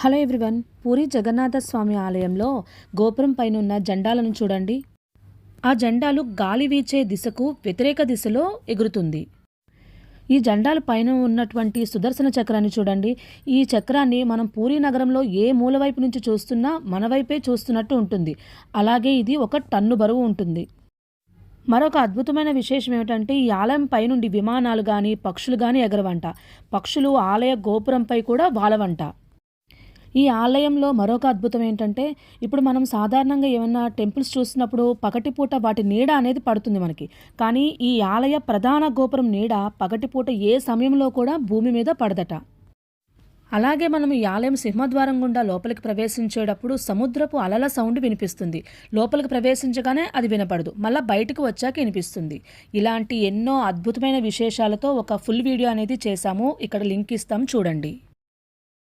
Hello everyone Puri Jagannath స్వామి ఆలయంలో గోపురం పైన ఉన్న జెండాలను చూడండి. ఆ జెండాలు గాలి వీచే దిశకు వ్యతిరేక దిశలో ఎగురుతుంది. ఈ జెండాల పైన ఉన్నటువంటి సుదర్శన చక్రాన్ని చూడండి. ఈ చక్రాన్ని మనం పూరి నగరంలో ఏ మూల వైపు నుంచి చూస్తున్నా మన వైపే చూస్తున్నట్టు ఉంటుంది. అలాగే ఇది ఒక టన్ను బరువు ఉంటుంది. మరొక అద్భుతమైన విశేషం ఏమిటంటే ఈ ఆలయం పైనుండి విమానాలు కానీ పక్షులు కానీ ఎగరవంట. పక్షులు ఆలయ గోపురంపై కూడా వాలవంట. ఈ ఆలయంలో మరొక అద్భుతం ఏంటంటే ఇప్పుడు మనం సాధారణంగా ఏమైనా టెంపుల్స్ చూసినప్పుడు పగటిపూట వాటి నీడ అనేది పడుతుంది మనకి. కానీ ఈ ఆలయ ప్రధాన గోపురం నీడ పగటిపూట ఏ సమయంలో కూడా భూమి మీద పడదట. అలాగే మనం ఈ ఆలయం సింహద్వారం గుండా లోపలికి ప్రవేశించేటప్పుడు సముద్రపు అలల సౌండ్ వినిపిస్తుంది. లోపలికి ప్రవేశించగానే అది వినపడదు. మళ్ళీ బయటకు వచ్చాక వినిపిస్తుంది. ఇలాంటి ఎన్నో అద్భుతమైన విశేషాలతో ఒక ఫుల్ వీడియో అనేది చేశాము. ఇక్కడ లింక్ ఇస్తాం చూడండి.